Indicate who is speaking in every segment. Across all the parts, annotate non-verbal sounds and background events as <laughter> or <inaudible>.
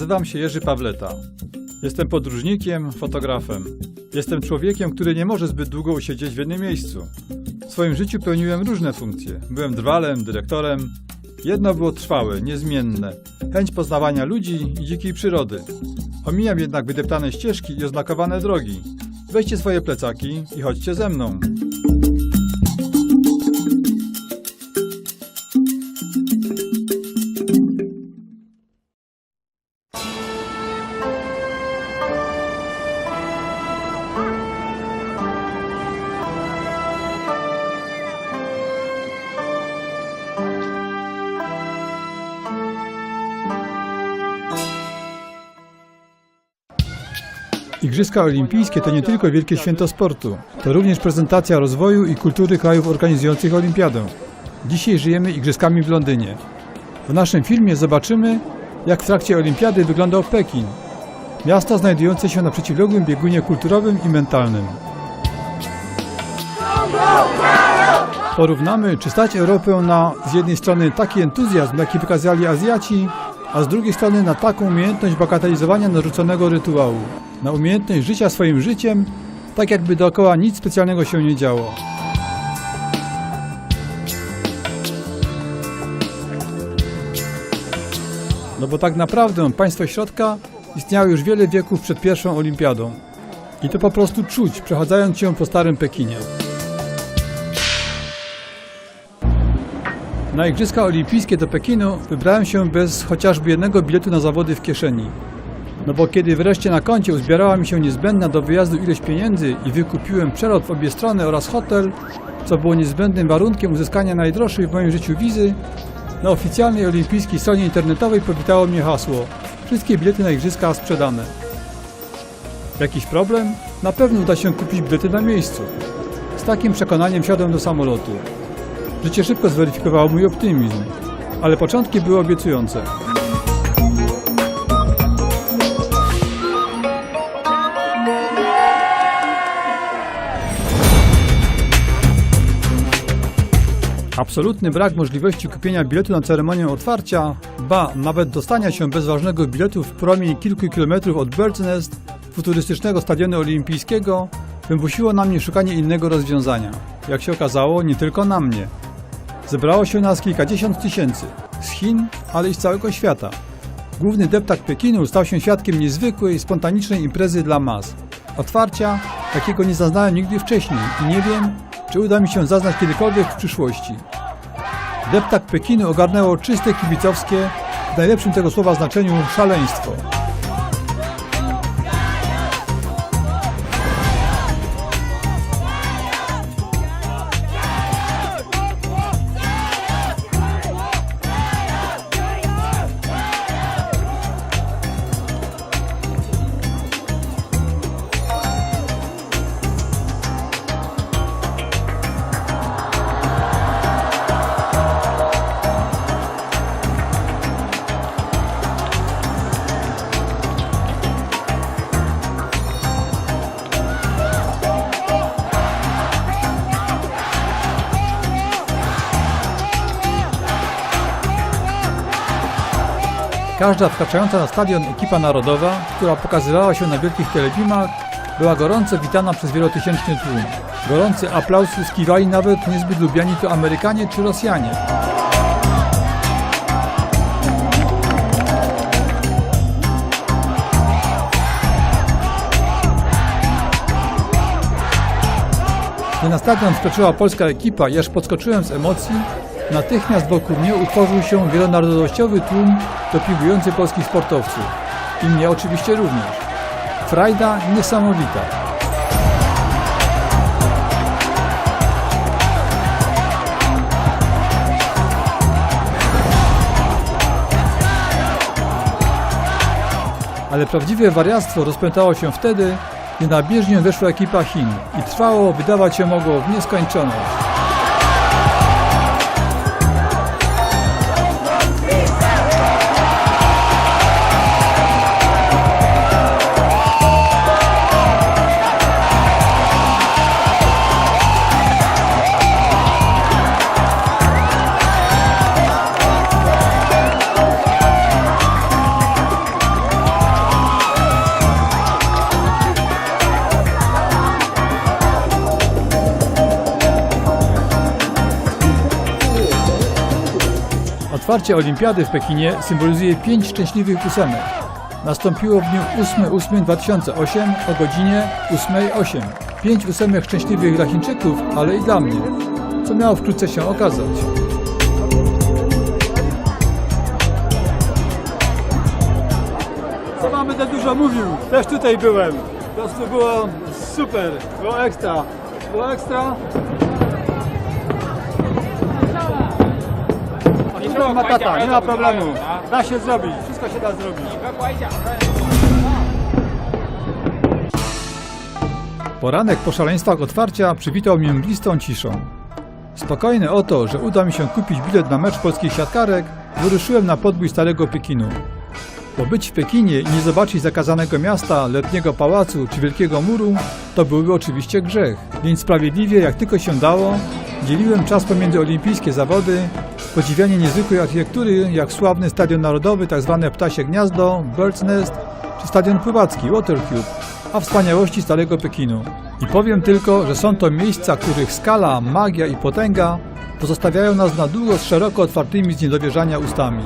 Speaker 1: Nazywam się Jerzy Pawleta. Jestem podróżnikiem, fotografem. Jestem człowiekiem, który nie może zbyt długo usiedzieć w jednym miejscu. W swoim życiu pełniłem różne funkcje. Byłem drwalem, dyrektorem. Jedno było trwałe, niezmienne. Chęć poznawania ludzi i dzikiej przyrody. Omijam jednak wydeptane ścieżki i oznakowane drogi. Weźcie swoje plecaki i chodźcie ze mną. Igrzyska Olimpijskie to nie tylko wielkie święto sportu, to również prezentacja rozwoju i kultury krajów organizujących olimpiadę. Dzisiaj żyjemy Igrzyskami w Londynie. W naszym filmie zobaczymy, jak w trakcie olimpiady wyglądał Pekin, miasto znajdujące się na przeciwległym biegunie kulturowym i mentalnym. Porównamy, czy stać Europę na z jednej strony taki entuzjazm, jaki wykazali Azjaci, a z drugiej strony na taką umiejętność bagatelizowania narzuconego rytuału, na umiejętność życia swoim życiem, tak jakby dookoła nic specjalnego się nie działo. No bo tak naprawdę państwo środka istniało już wiele wieków przed pierwszą olimpiadą. I to po prostu czuć, przechadzając się po starym Pekinie. Na Igrzyska Olimpijskie do Pekinu wybrałem się bez chociażby jednego biletu na zawody w kieszeni. No bo kiedy wreszcie na koncie uzbierała mi się niezbędna do wyjazdu ilość pieniędzy i wykupiłem przelot w obie strony oraz hotel, co było niezbędnym warunkiem uzyskania najdroższej w moim życiu wizy, na oficjalnej olimpijskiej stronie internetowej powitało mnie hasło Wszystkie bilety na Igrzyska sprzedane. Jakiś problem? Na pewno uda się kupić bilety na miejscu. Z takim przekonaniem wsiadłem do samolotu. Życie szybko zweryfikowało mój optymizm, ale początki były obiecujące. Absolutny brak możliwości kupienia biletu na ceremonię otwarcia, ba, nawet dostania się bez ważnego biletu w promień kilku kilometrów od Bird's Nest, futurystycznego stadionu olimpijskiego, wymusiło na mnie szukanie innego rozwiązania. Jak się okazało, nie tylko na mnie. Zebrało się nas kilkadziesiąt tysięcy. Z Chin, ale i z całego świata. Główny deptak Pekinu stał się świadkiem niezwykłej, spontanicznej imprezy dla mas. Otwarcia, takiego nie zaznałem nigdy wcześniej i nie wiem, czy uda mi się zaznać kiedykolwiek w przyszłości. Deptak Pekinu ogarnęło czyste kibicowskie, w najlepszym tego słowa znaczeniu, szaleństwo. Każda wkraczająca na stadion ekipa narodowa, która pokazywała się na wielkich telebimach, była gorąco witana przez wielotysięczny tłum. Gorący aplauz skiwali nawet niezbyt lubiani to Amerykanie czy Rosjanie. Gdy na stadion wkroczyła polska ekipa i aż podskoczyłem z emocji, natychmiast wokół mnie utworzył się wielonarodowościowy tłum dopingujący polskich sportowców. I mnie oczywiście również. Frajda niesamowita. Ale prawdziwe wariactwo rozpętało się wtedy, gdy na bieżnię weszła ekipa Chin i trwało, wydawać się mogło, w nieskończoność. Otwarcie olimpiady w Pekinie symbolizuje pięć szczęśliwych ósemek. Nastąpiło w dniu 8-8-2008 o godzinie 8.08. Pięć ósemek szczęśliwych dla Chińczyków, ale i dla mnie, co miało wkrótce się okazać. Co wam będę dużo mówił, też tutaj byłem. Po prostu było super, było ekstra. Było ekstra. Nie ma problemu. Da się zrobić, wszystko się da zrobić. Poranek po szaleństwach otwarcia przywitał mnie mglistą ciszą. Spokojny o to, że uda mi się kupić bilet na mecz polskich siatkarek, wyruszyłem na podbój Starego Pekinu. Bo być w Pekinie i nie zobaczyć zakazanego miasta, letniego pałacu czy wielkiego muru, to byłby oczywiście grzech. Więc sprawiedliwie, jak tylko się dało, dzieliłem czas pomiędzy olimpijskie zawody, podziwianie niezwykłej architektury, jak sławny Stadion Narodowy, tzw. Ptasie Gniazdo, Bird's Nest, czy Stadion Pływacki, Watercube, a wspaniałości Starego Pekinu. I powiem tylko, że są to miejsca, których skala, magia i potęga pozostawiają nas na długo z szeroko otwartymi z niedowierzania ustami.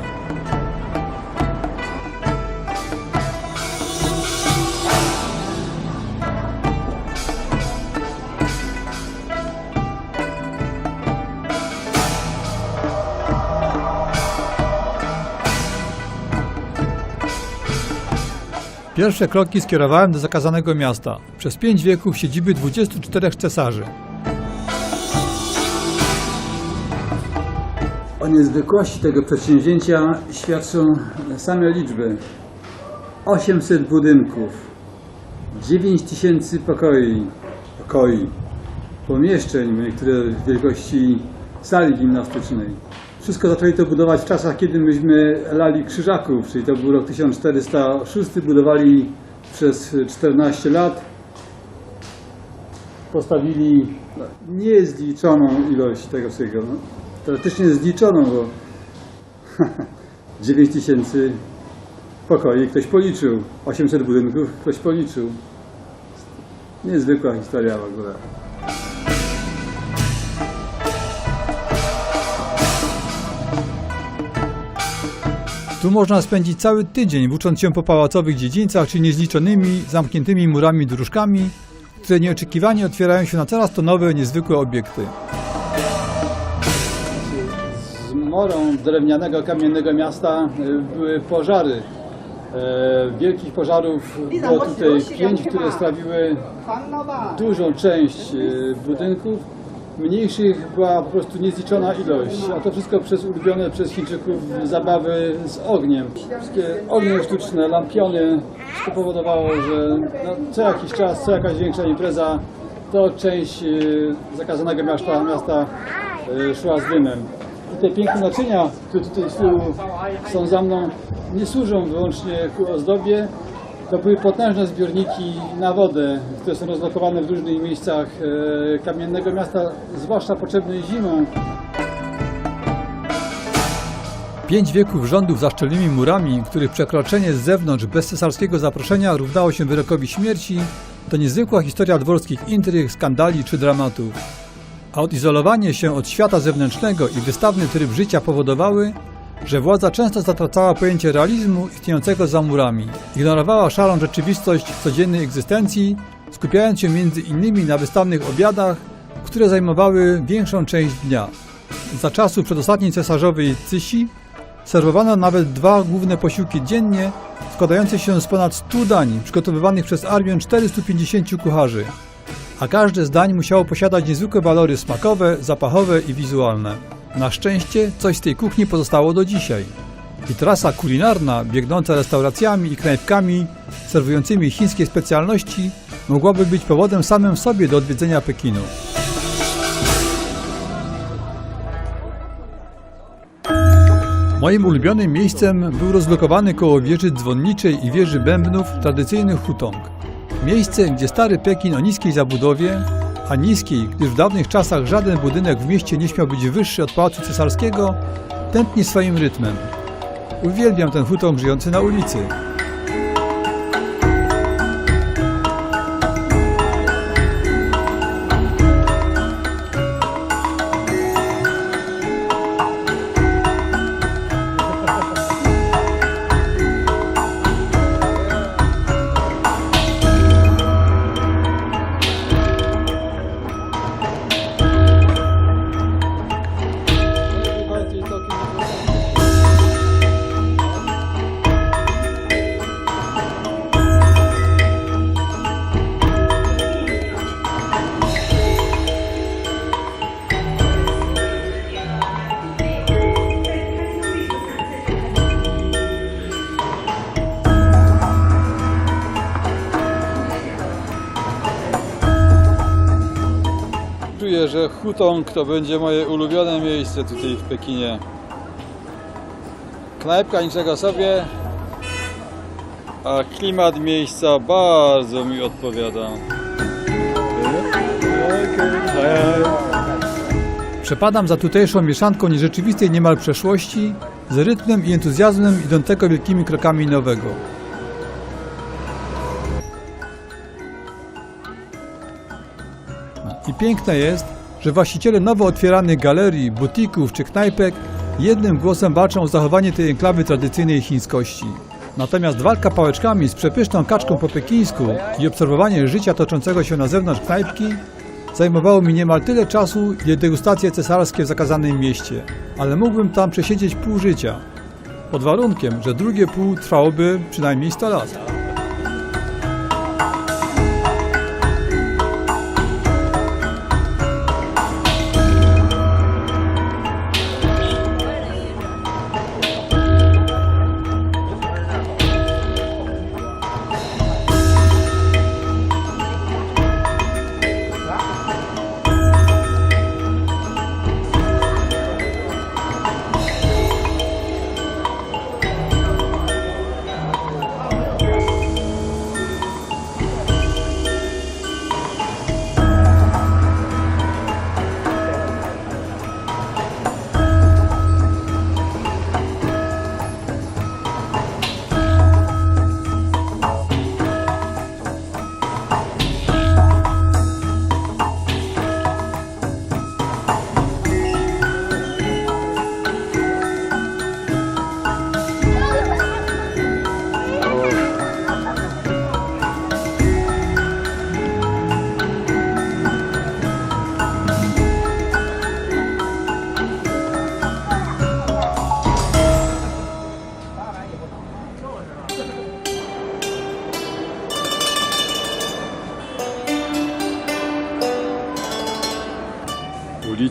Speaker 1: Pierwsze kroki skierowałem do zakazanego miasta. Przez pięć wieków siedziby 24 cesarzy. O niezwykłości tego przedsięwzięcia świadczą same liczby. 800 budynków, 9000 pokoi, pokoi, pomieszczeń, niektóre wielkości sali gimnastycznej. Wszystko zaczęli to budować w czasach, kiedy myśmy lali krzyżaków, czyli to był rok 1406, budowali przez 14 lat. Postawili niezliczoną ilość tego wszystkiego. No, teoretycznie zliczoną, bo <laughs> 9 tysięcy pokoi ktoś policzył, 800 budynków ktoś policzył. Niezwykła historia w ogóle. Tu można spędzić cały tydzień, włócząc się po pałacowych dziedzińcach czy niezliczonymi, zamkniętymi murami dróżkami, które nieoczekiwanie otwierają się na coraz to nowe, niezwykłe obiekty. Z morą drewnianego, kamiennego miasta y, były pożary. E, Wielkich pożarów było tutaj pięć, które strawiły dużą część e, budynków. Mniejszych była po prostu niezliczona ilość, a to wszystko przez ulubione przez Chińczyków zabawy z ogniem. Wszystkie ognie sztuczne, lampiony, to powodowało, że no, co jakiś czas, co jakaś większa impreza, to część e, zakazanego miasta, miasta e, szła z dymem. I te piękne naczynia, które tutaj są za mną, nie służą wyłącznie ku ozdobie, to były potężne zbiorniki na wodę, które są rozlokowane w różnych miejscach e, kamiennego miasta, zwłaszcza potrzebnej zimą. Pięć wieków rządów za szczelnymi murami, których przekroczenie z zewnątrz bez cesarskiego zaproszenia równało się wyrokowi śmierci, to niezwykła historia dworskich intryg, skandali czy dramatów. A odizolowanie się od świata zewnętrznego i wystawny tryb życia powodowały, że władza często zatracała pojęcie realizmu istniejącego za murami. Ignorowała szarą rzeczywistość codziennej egzystencji, skupiając się między innymi na wystawnych obiadach, które zajmowały większą część dnia. Za czasów przedostatniej cesarzowej Cysi serwowano nawet dwa główne posiłki dziennie, składające się z ponad 100 dań przygotowywanych przez armię 450 kucharzy. A każde z dań musiało posiadać niezwykłe walory smakowe, zapachowe i wizualne. Na szczęście coś z tej kuchni pozostało do dzisiaj. I trasa kulinarna, biegnąca restauracjami i knajpkami, serwującymi chińskie specjalności, mogłaby być powodem samym w sobie do odwiedzenia Pekinu. Moim ulubionym miejscem był rozlokowany koło wieży dzwonniczej i wieży bębnów tradycyjny hutong. Miejsce, gdzie stary Pekin o niskiej zabudowie, a niskiej, gdyż w dawnych czasach żaden budynek w mieście nie śmiał być wyższy od pałacu cesarskiego, tętni swoim rytmem. Uwielbiam ten hutong żyjący na ulicy. Hutong to będzie moje ulubione miejsce tutaj w Pekinie. Knajpka niczego sobie, a klimat miejsca bardzo mi odpowiada. Przepadam za tutejszą mieszanką nierzeczywistej niemal przeszłości z rytmem i entuzjazmem idącego wielkimi krokami nowego. I piękne jest, że właściciele nowo otwieranych galerii, butików czy knajpek jednym głosem walczą o zachowanie tej enklawy tradycyjnej chińskości. Natomiast walka pałeczkami z przepyszną kaczką po pekińsku i obserwowanie życia toczącego się na zewnątrz knajpki zajmowało mi niemal tyle czasu, ile degustacje cesarskie w zakazanym mieście, ale mógłbym tam przesiedzieć pół życia. Pod warunkiem, że drugie pół trwałoby przynajmniej 100 lat.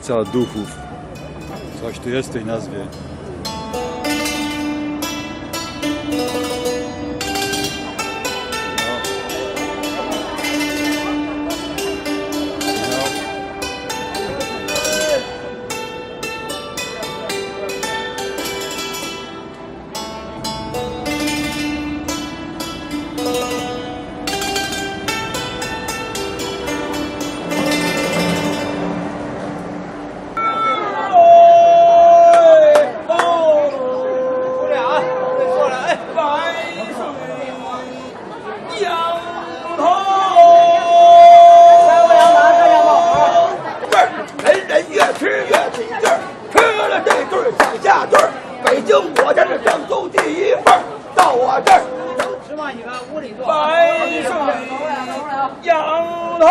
Speaker 1: Ulica Duchów. Coś tu jest w tej nazwie.
Speaker 2: 了这顿儿想下顿儿。北京我家是正宗第一份儿，到我这儿
Speaker 3: 吃饭你看屋里做。
Speaker 2: 白水羊头。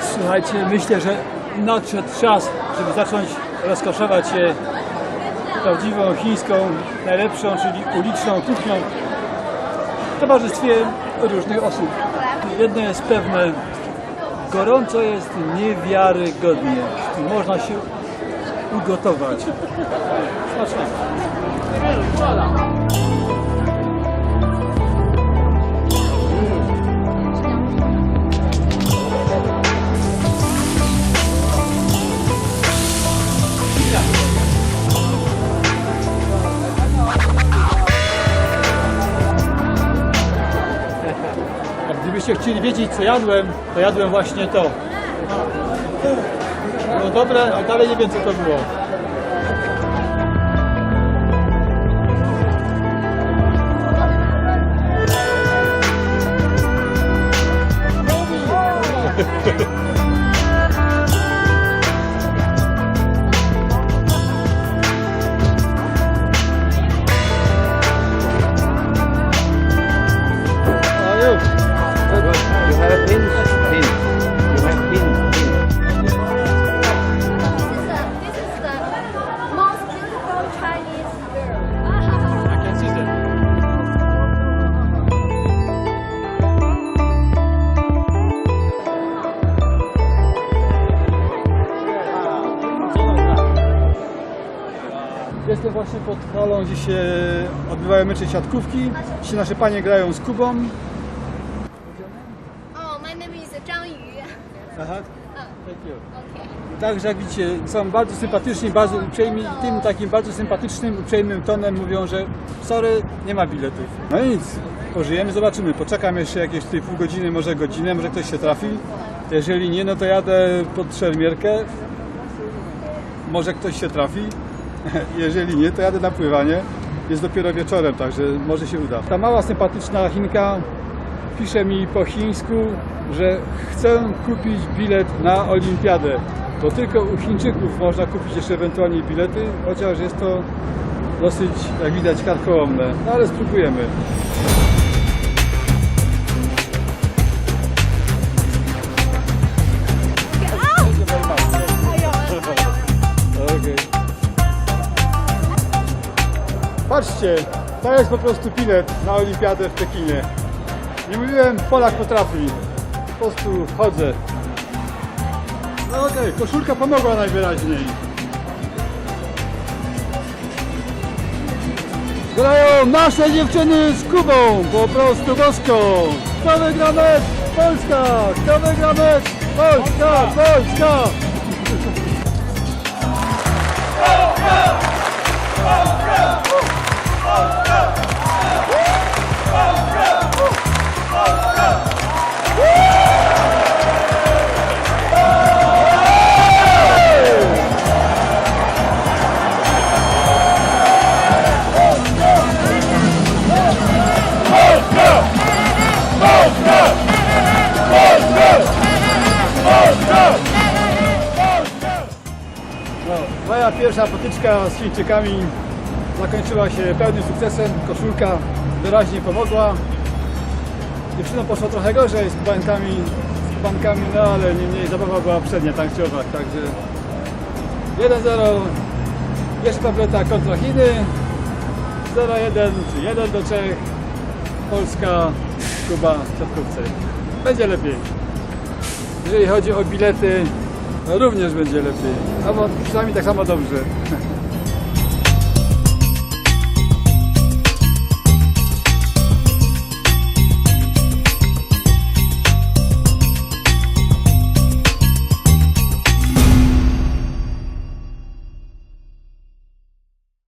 Speaker 4: Słuchajcie, myślę, że nadszedł czas, żeby zacząć rozkoszować się prawdziwą chińską, najlepszą, czyli uliczną kuchnią w towarzystwie różnych osób. Jedno jest pewne, gorąco jest niewiarygodnie. Można się ugotować. Smacznego. A gdybyście chcieli wiedzieć co jadłem, to jadłem właśnie to. Było dobre, ale dalej nie wiem co to było.
Speaker 1: Pod halą, gdzie się odbywają mecze siatkówki. Dzisiaj nasze panie grają z Kubą.
Speaker 5: Oh, my name is Zhang Yu.
Speaker 1: Aha.
Speaker 5: Oh, okay.
Speaker 1: Także jak widzicie, są bardzo sympatyczni, bardzo uprzejmi i tym takim bardzo sympatycznym, uprzejmym tonem mówią, że sorry, nie ma biletów. No i nic, pożyjemy, zobaczymy. Poczekam jeszcze jakieś tutaj pół godziny, może godzinę, może ktoś się trafi. Jeżeli nie, no to jadę pod szermierkę. Może ktoś się trafi. <laughs> Jeżeli nie, to jadę na pływanie. Jest dopiero wieczorem, także może się uda. Ta mała, sympatyczna Chinka pisze mi po chińsku, że chcę kupić bilet na olimpiadę. To tylko u Chińczyków można kupić jeszcze ewentualnie bilety, chociaż jest to dosyć, jak widać, karkołomne. No ale spróbujemy. Patrzcie, to jest po prostu bilet na olimpiadę w Pekinie. Nie mówiłem, Polak potrafi. Po prostu chodzę. No okej, koszulka pomogła najwyraźniej. Grają nasze dziewczyny z Kubą, po prostu boską. Kto wygra mecz? Polska! Kto wygra mecz? Polska! Polska! Chińczykami zakończyła się pełnym sukcesem. Koszulka wyraźnie pomogła. Dziewczynom poszło trochę gorzej z kubankami, z kubankami, no ale niemniej zabawa była przednia czy owak, także 1-0 jeszcze tableta kontra Chiny 0-1 czy 1 do 3 Polska, Kuba w. Będzie lepiej. Jeżeli chodzi o bilety, no również będzie lepiej. Albo przynajmniej tak samo dobrze. <laughs>